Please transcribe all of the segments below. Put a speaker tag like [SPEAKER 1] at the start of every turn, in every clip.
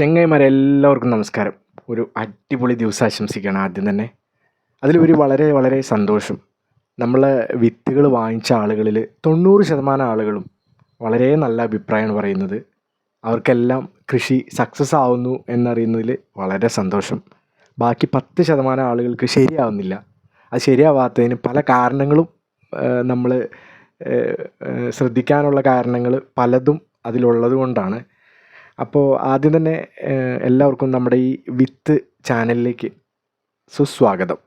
[SPEAKER 1] ചെങ്ങായിമാരെല്ലാവർക്കും നമസ്കാരം. ഒരു അടിപൊളി ദിവസം ആശംസിക്കുകയാണ് ആദ്യം തന്നെ. അതിലൊരു വളരെ വളരെ സന്തോഷം. നമ്മളെ വിത്തുകൾ വാങ്ങിച്ച ആളുകളിൽ തൊണ്ണൂറ് ശതമാനം ആളുകളും വളരെ നല്ല അഭിപ്രായമാണ് പറയുന്നത്. അവർക്കെല്ലാം കൃഷി സക്സസ് ആവുന്നു എന്നറിയുന്നതിൽ വളരെ സന്തോഷം. ബാക്കി പത്ത് ശതമാനം ആളുകൾക്ക് ശരിയാവുന്നില്ല. അത് ശരിയാവാത്തതിന് പല കാരണങ്ങളും നമ്മൾ ശ്രദ്ധിക്കാനുള്ള കാരണങ്ങൾ പലതും അതിലുള്ളത് കൊണ്ടാണ്. അപ്പോൾ ആദ്യം തന്നെ എല്ലാവർക്കും നമ്മുടെ ഈ വിത്ത് ചാനലിലേക്ക് സുസ്വാഗതം.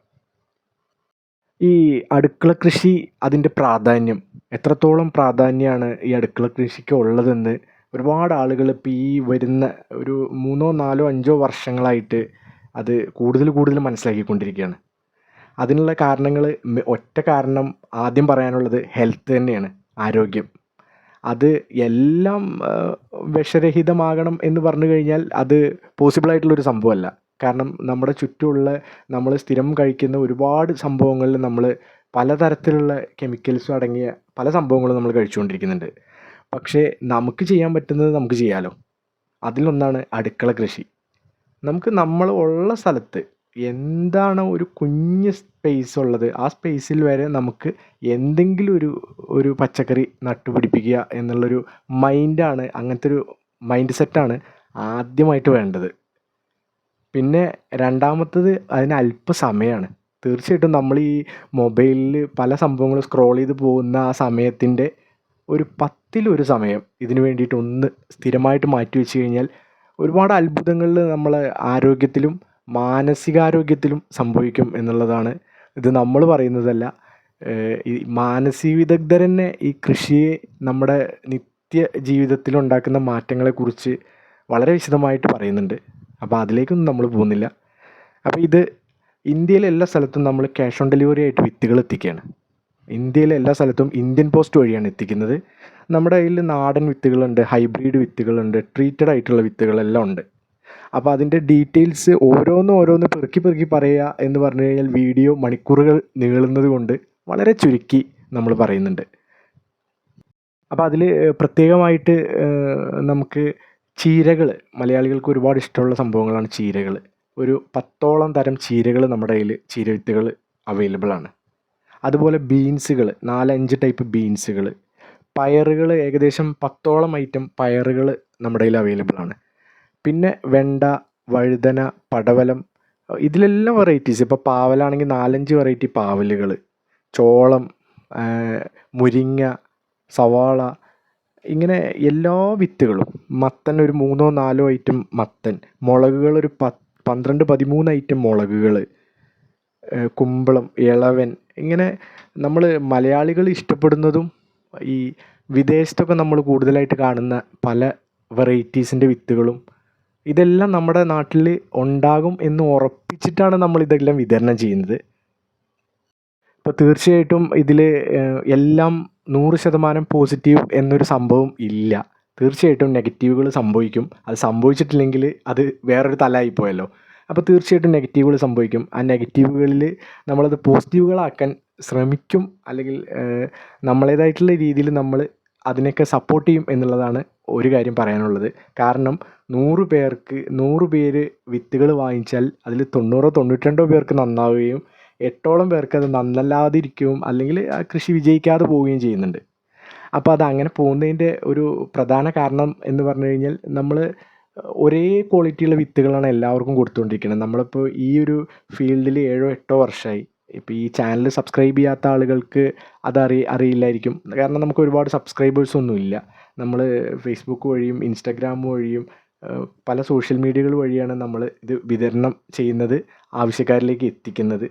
[SPEAKER 1] ഈ അടുക്കള കൃഷി അതിന്റെ പ്രാധാന്യം എത്രത്തോളം പ്രാധാന്യമാണ് ഈ അടുക്കള കൃഷിക്ക് ഉള്ളതെന്ന് ഒരുപാട് ആളുകൾ ഇപ്പോൾ ഈ വരുന്ന ഒരു മൂന്നോ നാലോ അഞ്ചോ വർഷങ്ങളായിട്ട് അത് കൂടുതൽ കൂടുതൽ മനസ്സിലാക്കിക്കൊണ്ടിരിക്കുകയാണ്. അതിനുള്ള കാരണങ്ങൾ ഒറ്റ കാരണം ആദ്യം പറയാനുള്ളത് ഹെൽത്ത് തന്നെയാണ് ആരോഗ്യം. അത് എല്ലാം വിഷരഹിതമാകണം എന്ന് പറഞ്ഞു കഴിഞ്ഞാൽ അത് പോസിബിൾ ആയിട്ടുള്ളൊരു സംഭവമല്ല. കാരണം നമ്മുടെ ചുറ്റുമുള്ള നമ്മൾ സ്ഥിരം കഴിക്കുന്ന ഒരുപാട് സംഭവങ്ങളിൽ നമ്മൾ പലതരത്തിലുള്ള കെമിക്കൽസും അടങ്ങിയ പല സംഭവങ്ങളും നമ്മൾ കഴിച്ചുകൊണ്ടിരിക്കുന്നുണ്ട്. പക്ഷേ നമുക്ക് ചെയ്യാൻ പറ്റുന്നത് നമുക്ക് ചെയ്യാമല്ലോ അതിലൊന്നാണ് അടുക്കള കൃഷി. നമുക്ക് നമ്മൾ ഉള്ള സ്ഥലത്ത് എന്താണ് ഒരു കുഞ്ഞ് സ്പേസ് ഉള്ളത്? ആ സ്പേസിൽ വരെ നമുക്ക് എന്തെങ്കിലും ഒരു ഒരു പച്ചക്കറി നട്ടുപിടിപ്പിക്കുക എന്നുള്ളൊരു മൈൻഡാണ് അങ്ങനത്തെ ഒരു മൈൻഡ് സെറ്റാണ് ആദ്യമായിട്ട് വേണ്ടത്. പിന്നെ രണ്ടാമത്തത് അതിന് അല്പസമയമാണ് തീർച്ചയായിട്ടും നമ്മൾ ഈ മൊബൈലിൽ പല സംഭവങ്ങളും സ്ക്രോൾ ചെയ്ത് പോകുന്ന ആ സമയത്തിന്റെ ഒരു പത്തിലൊരു സമയം ഇതിന് വേണ്ടിയിട്ട് ഒന്ന് സ്ഥിരമായിട്ട് മാറ്റി വെച്ച് കഴിഞ്ഞാൽ ഒരുപാട് അത്ഭുതങ്ങളിൽ നമ്മളെ ആരോഗ്യത്തിലും മാനസികാരോഗ്യത്തിലും സംഭവിക്കും എന്നുള്ളതാണ്. ഇത് നമ്മൾ പറയുന്നതല്ല. ഈ മാനസിക വിദഗ്ധർ തന്നെ ഈ കൃഷിയെ നമ്മുടെ നിത്യ ജീവിതത്തിൽ ഉണ്ടാക്കുന്ന മാറ്റങ്ങളെക്കുറിച്ച് വളരെ വിശദമായിട്ട് പറയുന്നുണ്ട്. അപ്പോൾ അതിലേക്കൊന്നും നമ്മൾ പോകുന്നില്ല. അപ്പോൾ ഇത് ഇന്ത്യയിലെ എല്ലാ സ്ഥലത്തും നമ്മൾ ക്യാഷ് ഓൺ ഡെലിവറി ആയിട്ട് വിത്തുകൾ എത്തിക്കുകയാണ്. ഇന്ത്യയിലെ എല്ലാ സ്ഥലത്തും ഇന്ത്യൻ പോസ്റ്റ് വഴിയാണ് എത്തിക്കുന്നത്. നമ്മുടെ കയ്യിൽ നാടൻ വിത്തുകളുണ്ട് ഹൈബ്രിഡ് വിത്തുകളുണ്ട് ട്രീറ്റഡ് ആയിട്ടുള്ള വിത്തുകളെല്ലാം ഉണ്ട്. അപ്പോൾ അതിന്റെ ഡീറ്റെയിൽസ് ഓരോന്ന് ഓരോന്ന് പെറുക്കി പെറുക്കി പറയുക എന്ന് പറഞ്ഞു കഴിഞ്ഞാൽ വീഡിയോ മണിക്കൂറുകൾ നീളുന്നത് കൊണ്ട് വളരെ ചുരുക്കി നമ്മൾ പറയുന്നുണ്ട്. അപ്പോൾ അതിൽ പ്രത്യേകമായിട്ട് നമുക്ക് ചീരകൾ മലയാളികൾക്ക് ഒരുപാട് ഇഷ്ടമുള്ള സംഭവങ്ങളാണ് ചീരകൾ. ഒരു പത്തോളം തരം ചീരകൾ നമ്മുടെ കയ്യിൽ ചീരവിത്തുകൾ അവൈലബിൾ ആണ്. അതുപോലെ ബീൻസുകൾ നാലഞ്ച് ടൈപ്പ് ബീൻസുകൾ. പയറുകൾ ഏകദേശം പത്തോളം ഐറ്റം പയറുകൾ നമ്മുടെ കയ്യിൽ അവൈലബിൾ ആണ്. പിന്നെ വെണ്ട വഴുതന പടവലം ഇതിലെല്ലാം വെറൈറ്റീസ് ഇപ്പോൾ പാവലാണെങ്കിൽ നാലഞ്ച് വെറൈറ്റി പാവലുകൾ. ചോളം മുരിങ്ങ സവാള ഇങ്ങനെ എല്ലാ വിത്തുകളും. മത്തൻ ഒരു മൂന്നോ നാലോ ഐറ്റം മത്തൻ. മുളകുകൾ ഒരു പത്ത് പന്ത്രണ്ട് പതിമൂന്ന് ഐറ്റം മുളകുകൾ. കുമ്പളം ഇളവൻ. ഇങ്ങനെ നമ്മൾ മലയാളികൾ ഇഷ്ടപ്പെടുന്നതും ഈ വിദേശത്തൊക്കെ നമ്മൾ കൂടുതലായിട്ട് കാണുന്ന പല വെറൈറ്റീസിന്റെ വിത്തുകളും ഇതെല്ലാം നമ്മുടെ നാട്ടിൽ ഉണ്ടാകും എന്ന് ഉറപ്പിച്ചിട്ടാണ് നമ്മൾ ഇതെല്ലാം വിതരണം ചെയ്യുന്നത്. ഇപ്പോൾ തീർച്ചയായിട്ടും ഇതിൽ എല്ലാം നൂറ് ശതമാനം പോസിറ്റീവ് എന്നൊരു സംഭവം ഇല്ല. തീർച്ചയായിട്ടും നെഗറ്റീവുകൾ സംഭവിക്കും. അത് സംഭവിച്ചിട്ടില്ലെങ്കിൽ അത് വേറൊരു തലമായിപ്പോയല്ലോ അപ്പോൾ തീർച്ചയായിട്ടും നെഗറ്റീവുകൾ സംഭവിക്കും. ആ നെഗറ്റീവുകളിൽ നമ്മളത് പോസിറ്റീവുകളാക്കാൻ ശ്രമിക്കും. അല്ലെങ്കിൽ നമ്മളേതായിട്ടുള്ള രീതിയിൽ നമ്മൾ അതിനെയൊക്കെ സപ്പോർട്ട് ചെയ്യും എന്നുള്ളതാണ് ഒരു കാര്യം പറയാനുള്ളത്. കാരണം നൂറ് പേർക്ക് നൂറ് പേര് വിത്തുകൾ വാങ്ങിച്ചാൽ അതിൽ തൊണ്ണൂറോ തൊണ്ണൂറ്റിരണ്ടോ പേർക്ക് നന്നാവുകയും എട്ടോളം പേർക്ക് അത് നന്നല്ലാതിരിക്കുകയും അല്ലെങ്കിൽ ആ കൃഷി വിജയിക്കാതെ പോവുകയും ചെയ്യുന്നുണ്ട്. അപ്പോൾ അത് അങ്ങനെ പോകുന്നതിന്റെ ഒരു പ്രധാന കാരണം എന്ന് പറഞ്ഞു കഴിഞ്ഞാൽ നമ്മൾ ഒരേ ക്വാളിറ്റിയുള്ള വിത്തുകളാണ് എല്ലാവർക്കും കൊടുത്തുകൊണ്ടിരിക്കുന്നത്. നമ്മളിപ്പോൾ ഈ ഒരു ഫീൽഡിൽ ഏഴോ എട്ടോ വർഷമായി. ഇപ്പോൾ ഈ ചാനൽ സബ്സ്ക്രൈബ് ചെയ്യാത്ത ആളുകൾക്ക് അതറി അറിയില്ലായിരിക്കും. കാരണം നമുക്ക് ഒരുപാട് സബ്സ്ക്രൈബേഴ്സ് ഒന്നുമില്ല നമ്മൾ ഫേസ്ബുക്ക് വഴിയും ഇൻസ്റ്റാഗ്രാം വഴിയും പല സോഷ്യൽ മീഡിയകൾ വഴിയാണ് നമ്മൾ ഇത് വിതരണം ചെയ്യുന്നത് ആവശ്യക്കാരിലേക്ക് എത്തിക്കുന്നത്.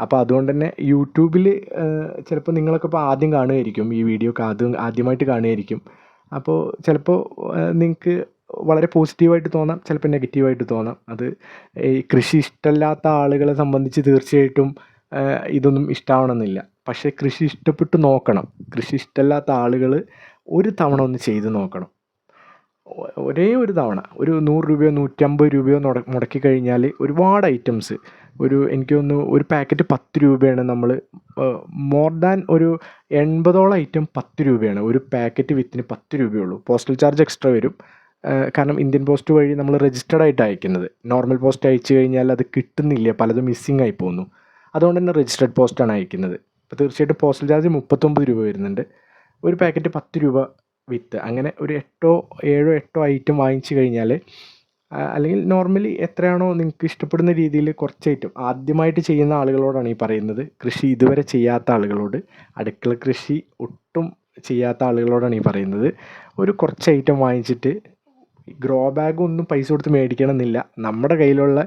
[SPEAKER 1] അപ്പോൾ അതുകൊണ്ട് തന്നെ യൂട്യൂബിൽ ചിലപ്പോൾ നിങ്ങളൊക്കെ ഇപ്പോൾ ആദ്യം കാണുമായിരിക്കും ഈ വീഡിയോ ഒക്കെ ആദ്യം ആദ്യമായിട്ട് കാണുമായിരിക്കും അപ്പോൾ ചിലപ്പോൾ നിങ്ങൾക്ക് വളരെ പോസിറ്റീവായിട്ട് തോന്നാം ചിലപ്പോൾ നെഗറ്റീവായിട്ട് തോന്നാം. അത് ഈ കൃഷി ഇഷ്ടമല്ലാത്ത ആളുകളെ സംബന്ധിച്ച് തീർച്ചയായിട്ടും ഇതൊന്നും ഇഷ്ടമാവണമെന്നില്ല പക്ഷേ കൃഷി ഇഷ്ടപ്പെട്ട് നോക്കണം. കൃഷി ഇഷ്ടമല്ലാത്ത ആളുകൾ ഒരു തവണ ഒന്ന് ചെയ്ത് നോക്കണം. ഒരേ ഒരു തവണ. ഒരു നൂറ് രൂപയോ നൂറ്റമ്പത് രൂപയോ മുടക്കി കഴിഞ്ഞാൽ ഒരുപാട് ഐറ്റംസ്. ഒരു എനിക്ക് തോന്നുന്നു ഒരു പാക്കറ്റ് പത്ത് രൂപയാണ് നമ്മൾ മോർ ദാൻ ഒരു എൺപതോളം ഐറ്റം പത്ത് രൂപയാണ്. ഒരു പാക്കറ്റ് വിത്തിന് പത്ത് രൂപയുള്ളൂ പോസ്റ്റൽ ചാർജ് എക്സ്ട്രാ വരും. കാരണം ഇന്ത്യൻ പോസ്റ്റ് വഴി നമ്മൾ രജിസ്റ്റേഡ് ആയിട്ട് അയക്കുന്നത്. നോർമൽ പോസ്റ്റ് അയച്ചു കഴിഞ്ഞാൽ അത് കിട്ടുന്നില്ല. പലതും മിസ്സിങ് ആയി പോകുന്നു. അതുകൊണ്ട് തന്നെ രജിസ്റ്റേഡ് പോസ്റ്റാണ് അയക്കുന്നത്. അപ്പോൾ തീർച്ചയായിട്ടും പോസ്റ്റൽ ചാർജ് മുപ്പത്തൊമ്പത് രൂപ വരുന്നുണ്ട്. ഒരു പാക്കറ്റ് പത്ത് രൂപ വിത്ത് അങ്ങനെ ഒരു എട്ടോ ഏഴോ എട്ടോ ഐറ്റം വാങ്ങിച്ചു കഴിഞ്ഞാൽ അല്ലെങ്കിൽ നോർമലി എത്രയാണോ നിങ്ങൾക്ക് ഇഷ്ടപ്പെടുന്ന രീതിയിൽ കുറച്ച് ഐറ്റം ആദ്യമായിട്ട് ചെയ്യുന്ന ആളുകളോടാണ് ഈ പറയുന്നത്. കൃഷി ഇതുവരെ ചെയ്യാത്ത ആളുകളോട്. അടുക്കള കൃഷി ഒട്ടും ചെയ്യാത്ത ആളുകളോടാണ് ഈ പറയുന്നത്. ഒരു കുറച്ച് ഐറ്റം വാങ്ങിച്ചിട്ട് ഗ്രോ ബാഗ് ഒന്നും പൈസ കൊടുത്ത് മേടിക്കണമെന്നില്ല. നമ്മുടെ കയ്യിലുള്ള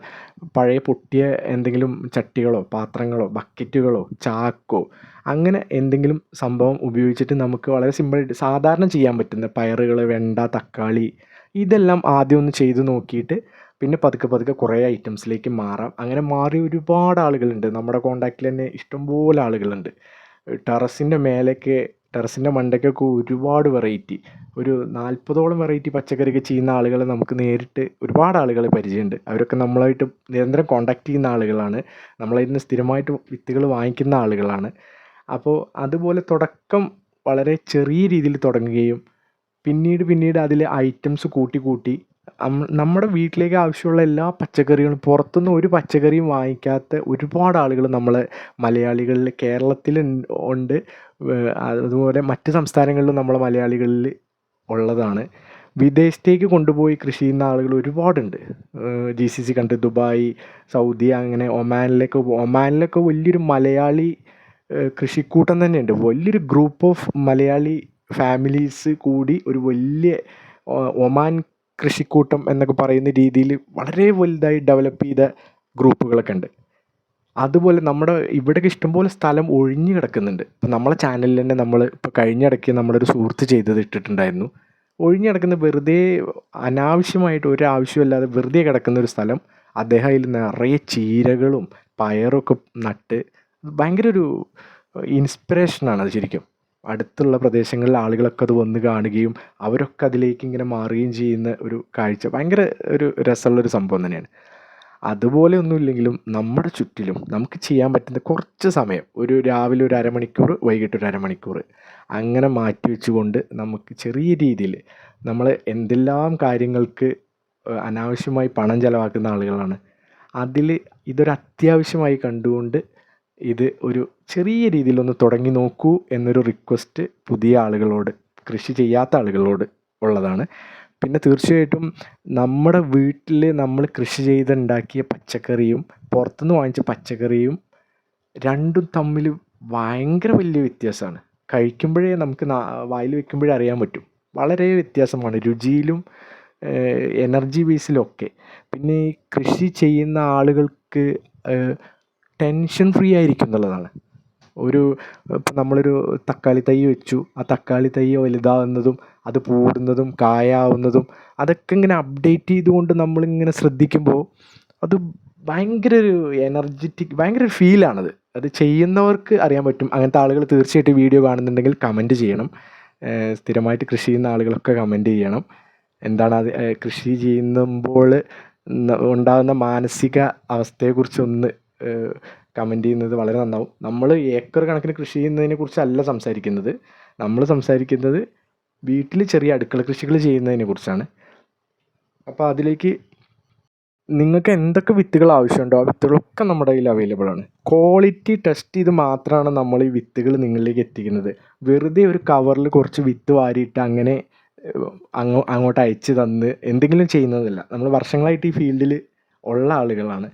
[SPEAKER 1] പഴയ പൊട്ടിയ എന്തെങ്കിലും ചട്ടികളോ പാത്രങ്ങളോ ബക്കറ്റുകളോ ചാക്കോ അങ്ങനെ എന്തെങ്കിലും സംഭവം ഉപയോഗിച്ചിട്ട് നമുക്ക് വളരെ സിമ്പിളായിട്ട് സാധാരണ ചെയ്യാൻ പറ്റുന്ന പയറുകൾ വെണ്ട തക്കാളി ഇതെല്ലാം ആദ്യം ഒന്ന് ചെയ്ത് നോക്കിയിട്ട് പിന്നെ പതുക്കെ പതുക്കെ കുറേ ഐറ്റംസിലേക്ക് മാറാം. അങ്ങനെ മാറി ഒരുപാട് ആളുകളുണ്ട്. നമ്മുടെ കോണ്ടാക്റ്റിൽ തന്നെ ഇഷ്ടംപോലെ ആളുകളുണ്ട്. ടെറസിന്റെ മേലേക്ക് ടെറസിന്റെ മണ്ടയ്ക്കൊക്കെ ഒരുപാട് വെറൈറ്റി. ഒരു നാൽപ്പതോളം വെറൈറ്റി പച്ചക്കറിയൊക്കെ ചെയ്യുന്ന ആളുകളെ നമുക്ക് നേരിട്ട് ഒരുപാട് ആളുകളെ പരിചയമുണ്ട്. അവരൊക്കെ നമ്മളായിട്ട് നിരന്തരം കോണ്ടാക്ട് ചെയ്യുന്ന ആളുകളാണ്. നമ്മളതിൽ നിന്ന് സ്ഥിരമായിട്ട് വിത്തുകൾ വാങ്ങിക്കുന്ന ആളുകളാണ്. അപ്പോൾ അതുപോലെ തുടക്കം വളരെ ചെറിയ രീതിയിൽ തുടങ്ങുകയും പിന്നീട് പിന്നീട് അതിലെ ഐറ്റംസ് കൂട്ടി കൂട്ടി നമ്മുടെ വീട്ടിലേക്ക് ആവശ്യമുള്ള എല്ലാ പച്ചക്കറികളും പുറത്തുനിന്ന് ഒരു പച്ചക്കറിയും വാങ്ങിക്കാത്ത ഒരുപാട് ആളുകൾ നമ്മൾ മലയാളികളിൽ കേരളത്തിൽ ഉണ്ട്. അതുപോലെ മറ്റ് സംസ്ഥാനങ്ങളിലും നമ്മളെ മലയാളികളിൽ ഉള്ളതാണ്. വിദേശത്തേക്ക് കൊണ്ടുപോയി കൃഷി ചെയ്യുന്ന ആളുകൾ ഒരുപാടുണ്ട്. ജി സി സി കണ്ട് ദുബായ് സൗദി അങ്ങനെ ഒമാനിലൊക്കെ ഒമാനിലൊക്കെ വലിയൊരു മലയാളി കൃഷിക്കൂട്ടം തന്നെയുണ്ട്. വലിയൊരു ഗ്രൂപ്പ് ഓഫ് മലയാളി ഫാമിലീസ് കൂടി ഒരു വലിയ ഒമാൻ കൃഷിക്കൂട്ടം എന്നൊക്കെ പറയുന്ന രീതിയിൽ വളരെ വലുതായി ഡെവലപ്പ് ചെയ്ത ഗ്രൂപ്പുകളൊക്കെ ഉണ്ട്. അതുപോലെ നമ്മുടെ ഇവിടെയൊക്കെ ഇഷ്ടംപോലെ സ്ഥലം ഒഴിഞ്ഞു കിടക്കുന്നുണ്ട്. ഇപ്പം നമ്മളെ ചാനലിൽ തന്നെ നമ്മൾ ഇപ്പോൾ കഴിഞ്ഞിടയ്ക്ക് നമ്മളൊരു സുഹൃത്ത് ചെയ്തത് ഇട്ടിട്ടുണ്ടായിരുന്നു. ഒഴിഞ്ഞു കിടക്കുന്ന വെറുതെ അനാവശ്യമായിട്ട് ഒരു ആവശ്യമില്ലാതെ വെറുതെ കിടക്കുന്ന ഒരു സ്ഥലം. അദ്ദേഹം അതിൽ നിറയെ ചീരകളും പയറൊക്കെ നട്ട് ഭയങ്കര ഒരു ഇൻസ്പിറേഷനാണ് അത് ശരിക്കും. അടുത്തുള്ള പ്രദേശങ്ങളിലെ ആളുകളൊക്കെ അത് വന്ന് കാണുകയും അവരൊക്കെ അതിലേക്ക് ഇങ്ങനെ മാറുകയും ചെയ്യുന്ന ഒരു കാഴ്ച ഭയങ്കര ഒരു രസമുള്ളൊരു സംഭവം തന്നെയാണ്. അതുപോലെ ഒന്നുമില്ലെങ്കിലും നമ്മുടെ ചുറ്റിലും നമുക്ക് ചെയ്യാൻ പറ്റുന്ന കുറച്ച് സമയം ഒരു രാവിലെ ഒരു അരമണിക്കൂർ വൈകിട്ട് ഒരു അരമണിക്കൂർ അങ്ങനെ മാറ്റി വെച്ചുകൊണ്ട് നമുക്ക് ചെറിയ രീതിയിൽ നമ്മൾ എന്തെല്ലാം കാര്യങ്ങൾക്ക് അനാവശ്യമായി പണം ചിലവാക്കുന്ന ആളുകളാണ്. അതിൽ ഇതൊരു അത്യാവശ്യമായി കണ്ടുകൊണ്ട് ഇത് ഒരു ചെറിയ രീതിയിലൊന്ന് തുടങ്ങി നോക്കൂ എന്നൊരു റിക്വസ്റ്റ് പുതിയ ആളുകളോട് കൃഷി ചെയ്യാത്ത ആളുകളോട് ഉള്ളതാണ്. പിന്നെ തീർച്ചയായിട്ടും നമ്മുടെ വീട്ടിൽ നമ്മൾ കൃഷി ചെയ്തുണ്ടാക്കിയ പച്ചക്കറിയും പുറത്തുനിന്ന് വാങ്ങിച്ച പച്ചക്കറിയും രണ്ടും തമ്മിൽ ഭയങ്കര വലിയ വ്യത്യാസമാണ്. കഴിക്കുമ്പോഴേ നമുക്ക് വായിൽ വെക്കുമ്പോഴേ അറിയാൻ പറ്റും. വളരെ വ്യത്യാസമാണ് രുചിയിലും എനർജി ബേസിലൊക്കെ പിന്നെ കൃഷി ചെയ്യുന്ന ആളുകൾക്ക് ടെൻഷൻ ഫ്രീ ആയിരിക്കും എന്നുള്ളതാണ്. ഒരു ഇപ്പം നമ്മളൊരു തക്കാളി തൈ വെച്ചു. ആ തക്കാളി തൈ വലുതാവുന്നതും അത് പൂടുന്നതും കായാവുന്നതും അതൊക്കെ ഇങ്ങനെ അപ്ഡേറ്റ് ചെയ്തുകൊണ്ട് നമ്മളിങ്ങനെ ശ്രദ്ധിക്കുമ്പോൾ അത് ഭയങ്കര ഒരു എനർജറ്റിക് ഭയങ്കര ഒരു ഫീലാണത് അത് ചെയ്യുന്നവർക്ക് അറിയാൻ പറ്റും. അങ്ങനത്തെ ആളുകൾ തീർച്ചയായിട്ടും വീഡിയോ കാണുന്നുണ്ടെങ്കിൽ കമന്റ് ചെയ്യണം. സ്ഥിരമായിട്ട് കൃഷി ചെയ്യുന്ന ആളുകളൊക്കെ കമന്റ് ചെയ്യണം. എന്താണ് അത് കൃഷി ചെയ്യുമ്പോൾ ഉണ്ടാകുന്ന മാനസിക അവസ്ഥയെക്കുറിച്ചൊന്ന് കമന്റ് ചെയ്യുന്നത് വളരെ നന്നാവും. നമ്മൾ ഏക്കർ കണക്കിന് കൃഷി ചെയ്യുന്നതിനെ കുറിച്ചല്ല സംസാരിക്കുന്നത്. നമ്മൾ സംസാരിക്കുന്നത് വീട്ടിൽ ചെറിയ അടുക്കള കൃഷികൾ ചെയ്യുന്നതിനെ കുറിച്ചാണ്. അപ്പോൾ അതിലേക്ക് നിങ്ങൾക്ക് എന്തൊക്കെ വിത്തുകൾ ആവശ്യമുണ്ടോ? ആ വിത്തുകളൊക്കെ നമ്മുടെ കയ്യിൽ അവൈലബിൾ ആണ്. ക്വാളിറ്റി ടെസ്റ്റ് ചെയ്ത് മാത്രമാണ് നമ്മൾ ഈ വിത്തുകൾ നിങ്ങളിലേക്ക് എത്തിക്കുന്നത്. വെറുതെ ഒരു കവറിൽ കുറച്ച് വിത്ത് വാരിയിട്ട് അങ്ങനെ അങ്ങോട്ട് അയച്ച് തന്ന് എന്തെങ്കിലും ചെയ്യുന്നതല്ല. നമ്മൾ വർഷങ്ങളായിട്ട് ഈ ഫീൽഡിൽ ഉള്ള ആളുകളാണ്.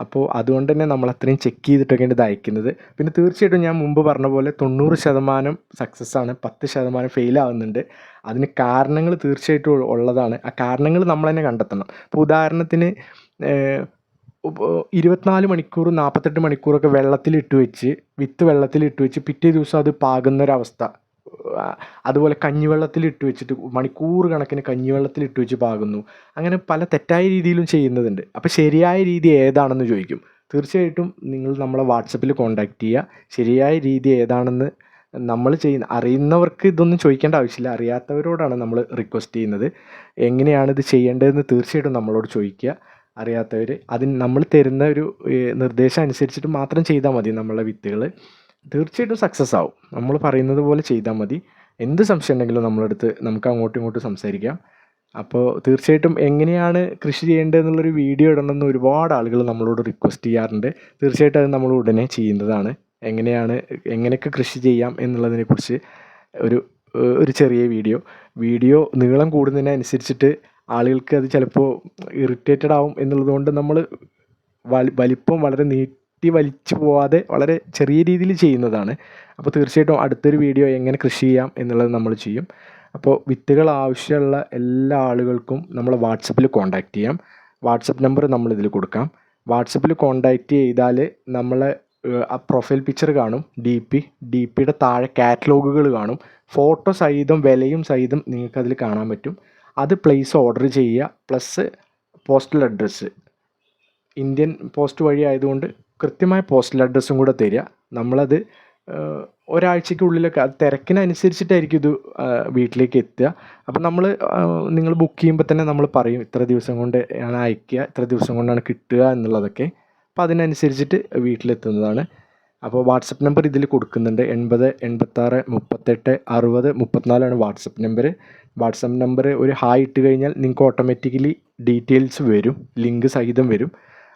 [SPEAKER 1] അപ്പോൾ അതുകൊണ്ട് തന്നെ നമ്മൾ അത്രയും ചെക്ക് ചെയ്തിട്ടൊക്കെയാണ് ഇത് അയക്കുന്നത് പിന്നെ തീർച്ചയായിട്ടും ഞാൻ മുമ്പ് പറഞ്ഞ പോലെ തൊണ്ണൂറ് ശതമാനം സക്സസ് ആണ് പത്ത് ശതമാനം ഫെയിൽ ആവുന്നുണ്ട്. അതിന് കാരണങ്ങൾ തീർച്ചയായിട്ടും ഉള്ളതാണ്. ആ കാരണങ്ങൾ നമ്മൾ തന്നെ കണ്ടെത്തണം. ഇപ്പോൾ ഉദാഹരണത്തിന് ഇരുപത്തിനാല് മണിക്കൂർ നാൽപ്പത്തെട്ട് മണിക്കൂറൊക്കെ വെള്ളത്തിലിട്ട് വെച്ച് വിത്ത് വെള്ളത്തിലിട്ട് വെച്ച് പിറ്റേ ദിവസം അത് പാകുന്നൊരവസ്ഥ അതുപോലെ കഞ്ഞിവെള്ളത്തിൽ ഇട്ട് വെച്ചിട്ട് മണിക്കൂർ കണക്കിന് കഞ്ഞിവെള്ളത്തിൽ ഇട്ട് വെച്ച് പാകുന്നു. അങ്ങനെ പല തെറ്റായ രീതിയിലും ചെയ്യുന്നതുണ്ട്. അപ്പോൾ ശരിയായ രീതി ഏതാണെന്ന് ചോദിക്കും. തീർച്ചയായിട്ടും നിങ്ങൾ നമ്മളെ വാട്സപ്പിൽ കോൺടാക്റ്റ് ചെയ്യുക. ശരിയായ രീതി ഏതാണെന്ന് നമ്മൾ ചെയ്യുന്ന അറിയുന്നവർക്ക് ഇതൊന്നും ചോദിക്കേണ്ട ആവശ്യമില്ല. അറിയാത്തവരോടാണ് നമ്മൾ റിക്വസ്റ്റ് ചെയ്യുന്നത്. എങ്ങനെയാണ് ഇത് ചെയ്യേണ്ടതെന്ന് തീർച്ചയായിട്ടും നമ്മളോട് ചോദിക്കുക. അറിയാത്തവർ അതിന് നമ്മൾ തരുന്ന ഒരു നിർദ്ദേശം അനുസരിച്ചിട്ട് മാത്രം ചെയ്താൽ മതി നമ്മളെ വിത്തുകൾ തീർച്ചയായിട്ടും സക്സസ് ആവും. നമ്മൾ പറയുന്നത് പോലെ ചെയ്താൽ മതി. എന്ത് സംശയം ഉണ്ടെങ്കിലും നമ്മളെടുത്ത് നമുക്ക് അങ്ങോട്ടും ഇങ്ങോട്ടും സംസാരിക്കാം. അപ്പോൾ തീർച്ചയായിട്ടും എങ്ങനെയാണ് കൃഷി ചെയ്യേണ്ടത് എന്നുള്ളൊരു വീഡിയോ ഇടണമെന്ന് ഒരുപാട് ആളുകൾ നമ്മളോട് റിക്വസ്റ്റ് ചെയ്യാറുണ്ട്. തീർച്ചയായിട്ടും അത് നമ്മൾ ഉടനെ ചെയ്യുന്നതാണ്. എങ്ങനെയാണ് എങ്ങനെയൊക്കെ കൃഷി ചെയ്യാം എന്നുള്ളതിനെക്കുറിച്ച് ഒരു ഒരു ചെറിയ വീഡിയോ വീഡിയോ നീളം കൂടുന്നതിനനുസരിച്ചിട്ട് ആളുകൾക്ക് അത് ചിലപ്പോൾ ഇറിറ്റേറ്റഡ് ആവും എന്നുള്ളതുകൊണ്ട് നമ്മൾ വലി വലിപ്പം വളരെ നീട്ടി വലിച്ചു പോവാതെ വളരെ ചെറിയ രീതിയിൽ ചെയ്യുന്നതാണ്. അപ്പോൾ തീർച്ചയായിട്ടും അടുത്തൊരു വീഡിയോ എങ്ങനെ കൃഷി ചെയ്യാം എന്നുള്ളത് നമ്മൾ ചെയ്യും. അപ്പോൾ വിത്തുകൾ ആവശ്യമുള്ള എല്ലാ ആളുകൾക്കും നമ്മൾ വാട്സപ്പിൽ കോൺടാക്റ്റ് ചെയ്യാം. വാട്സപ്പ് നമ്പർ നമ്മളിതിൽ കൊടുക്കാം. വാട്സപ്പിൽ കോൺടാക്റ്റ് ചെയ്താൽ നമ്മൾ ആ പ്രൊഫൈൽ പിക്ചർ കാണും. ഡി പി ഡി പിയുടെ താഴെ കാറ്റലോഗുകൾ കാണും. ഫോട്ടോ സഹിതം വിലയും സഹിതം നിങ്ങൾക്കതിൽ കാണാൻ പറ്റും. അത് പ്ലേസ് ഓർഡർ ചെയ്യുക. Plus postal address. Indian post വഴി ആയതുകൊണ്ട് കൃത്യമായ പോസ്റ്റൽ അഡ്രസ്സും കൂടെ തരിക. നമ്മളത് ഒരാഴ്ചയ്ക്കുള്ളിലൊക്കെ തിരക്കിനനുസരിച്ചിട്ടായിരിക്കും ഇത് വീട്ടിലേക്ക് എത്തുക. അപ്പം നമ്മൾ നിങ്ങൾ ബുക്ക് ചെയ്യുമ്പോൾ തന്നെ നമ്മൾ പറയും ഇത്ര ദിവസം കൊണ്ട് ആണ് അയക്കുക ഇത്ര ദിവസം കൊണ്ടാണ് കിട്ടുക എന്നുള്ളതൊക്കെ. അപ്പോൾ അതിനനുസരിച്ചിട്ട് വീട്ടിലെത്തുന്നതാണ്. അപ്പോൾ വാട്സപ്പ് നമ്പർ ഇതിൽ കൊടുക്കുന്നുണ്ട്. എൺപത് എൺപത്താറ് മുപ്പത്തെട്ട് അറുപത് മുപ്പത്തിനാലാണ് വാട്സപ്പ് നമ്പർ. വാട്സപ്പ് നമ്പർ ഒരു ഹായ് ഇട്ട് കഴിഞ്ഞാൽ നിങ്ങൾക്ക് ഓട്ടോമാറ്റിക്കലി ഡീറ്റെയിൽസ് വരും. ലിങ്ക് സഹിതം വരും.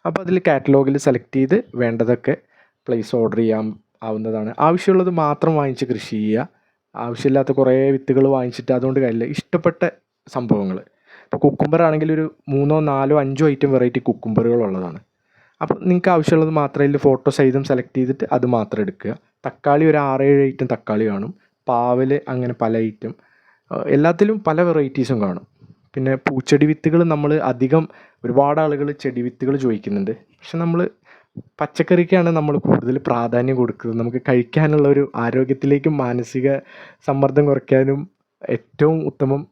[SPEAKER 1] അപ്പോൾ അതിൽ കാറ്റലോഗിൽ സെലക്ട് ചെയ്ത് വേണ്ടതൊക്കെ പ്ലേസ് ഓർഡർ ചെയ്യാൻ ആവുന്നതാണ്. ആവശ്യമുള്ളത് മാത്രം വാങ്ങിച്ച് കൃഷി ചെയ്യുക. ആവശ്യമില്ലാത്ത കുറേ വിത്തുകൾ വാങ്ങിച്ചിട്ട് അതുകൊണ്ട് കാര്യമില്ല. ഇഷ്ടപ്പെട്ട സംഭവങ്ങൾ. ഇപ്പോൾ കുക്കുംബർ ആണെങ്കിൽ ഒരു മൂന്നോ നാലോ അഞ്ചോ ഐറ്റം വെറൈറ്റി കുക്കുംബറുകൾ ഉള്ളതാണ്. അപ്പോൾ നിങ്ങൾക്ക് ആവശ്യമുള്ളത് മാത്രം ഇതിൽ ഫോട്ടോ സൈതും സെലക്ട് ചെയ്തിട്ട് അത് മാത്രം എടുക്കുക. തക്കാളി ഒരു ആറേഴ് ഐറ്റം തക്കാളി കാണും. പാവൽ അങ്ങനെ പല ഐറ്റം എല്ലാത്തിലും പല വെറൈറ്റീസും കാണും. പിന്നെ പൂച്ചെടി വിത്തുകൾ നമ്മൾ അധികം ഒരുപാട് ആളുകൾ ചെടി വിത്തുകൾ ചോദിക്കുന്നുണ്ട്. പക്ഷെ നമ്മൾ പച്ചക്കറിക്കാണ് നമ്മൾ കൂടുതൽ പ്രാധാന്യം കൊടുക്കുന്നത്. നമുക്ക് കഴിക്കാനുള്ള ഒരു ആരോഗ്യത്തിലേക്കും മാനസിക സമ്മർദ്ദം കുറയ്ക്കാനും ഏറ്റവും ഉത്തമം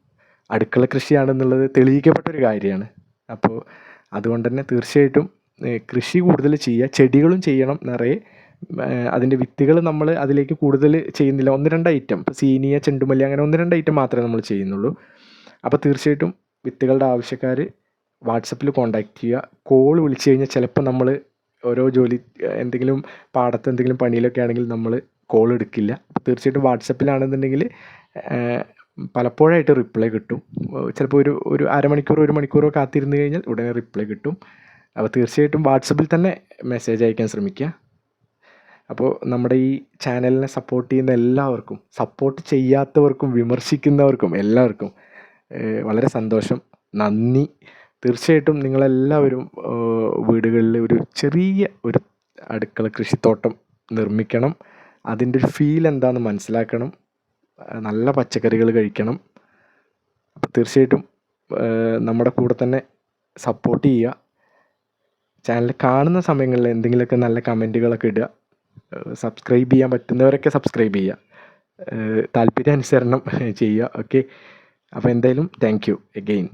[SPEAKER 1] അടുക്കള കൃഷിയാണെന്നുള്ളത് തെളിയിക്കപ്പെട്ട ഒരു കാര്യമാണ്. അപ്പോൾ അതുകൊണ്ട് തന്നെ തീർച്ചയായിട്ടും കൃഷി കൂടുതൽ ചെയ്യുക ചെടികളും ചെയ്യണം നിറയെ. അതിന്റെ വിത്തുകൾ നമ്മൾ അതിലേക്ക് കൂടുതൽ ചെയ്യുന്നില്ല. ഒന്ന് രണ്ട് ഐറ്റം ഇപ്പോൾ സീനിയ ചെണ്ടുമല്ലി അങ്ങനെ ഒന്ന് രണ്ട് ഐറ്റം മാത്രമേ നമ്മൾ ചെയ്യുന്നുള്ളൂ. അപ്പോൾ തീർച്ചയായിട്ടും വിത്തുകളുടെ ആവശ്യക്കാർ വാട്സപ്പിൽ കോൺടാക്റ്റ് ചെയ്യുക. കോൾ വിളിച്ചു കഴിഞ്ഞാൽ ചിലപ്പോൾ നമ്മൾ ഓരോ ജോലി എന്തെങ്കിലും പാടത്ത് എന്തെങ്കിലും പണിയിലൊക്കെ ആണെങ്കിൽ നമ്മൾ കോൾ എടുക്കില്ല. തീർച്ചയായിട്ടും വാട്സപ്പിലാണെന്നുണ്ടെങ്കിൽ പലപ്പോഴായിട്ട് റിപ്ലൈ കിട്ടും. ചിലപ്പോൾ ഒരു ഒരു അരമണിക്കൂർ ഒരു മണിക്കൂറോ കാത്തിരുന്ന് കഴിഞ്ഞാൽ ഉടനെ റിപ്ലൈ കിട്ടും. അപ്പോൾ തീർച്ചയായിട്ടും വാട്സപ്പിൽ തന്നെ മെസ്സേജ് അയക്കാൻ ശ്രമിക്കുക. അപ്പോൾ നമ്മുടെ ഈ ചാനലിനെ സപ്പോർട്ട് ചെയ്യുന്ന എല്ലാവർക്കും സപ്പോർട്ട് ചെയ്യാത്തവർക്കും വിമർശിക്കുന്നവർക്കും എല്ലാവർക്കും വളരെ സന്തോഷം. നന്ദി. തീർച്ചയായിട്ടും നിങ്ങളെല്ലാവരും വീടുകളിൽ ഒരു ചെറിയ ഒരു അടുക്കള കൃഷിത്തോട്ടം നിർമ്മിക്കണം. അതിന്റെ ഒരു ഫീൽ എന്താണെന്ന് മനസ്സിലാക്കണം. നല്ല പച്ചക്കറികൾ കഴിക്കണം. അപ്പോൾ തീർച്ചയായിട്ടും നമ്മുടെ കൂടെ തന്നെ സപ്പോർട്ട് ചെയ്യുക. ചാനൽ കാണുന്ന സമയങ്ങളിൽ എന്തെങ്കിലുമൊക്കെ നല്ല കമന്റുകളൊക്കെ ഇടുക. സബ്സ്ക്രൈബ് ചെയ്യാൻ പറ്റുന്നവരൊക്കെ സബ്സ്ക്രൈബ് ചെയ്യുക. താല്പര്യാനുസരണം ചെയ്യുക. ഓക്കെ അപ്പോൾ എന്തായാലും താങ്ക് യു എഗെയിൻ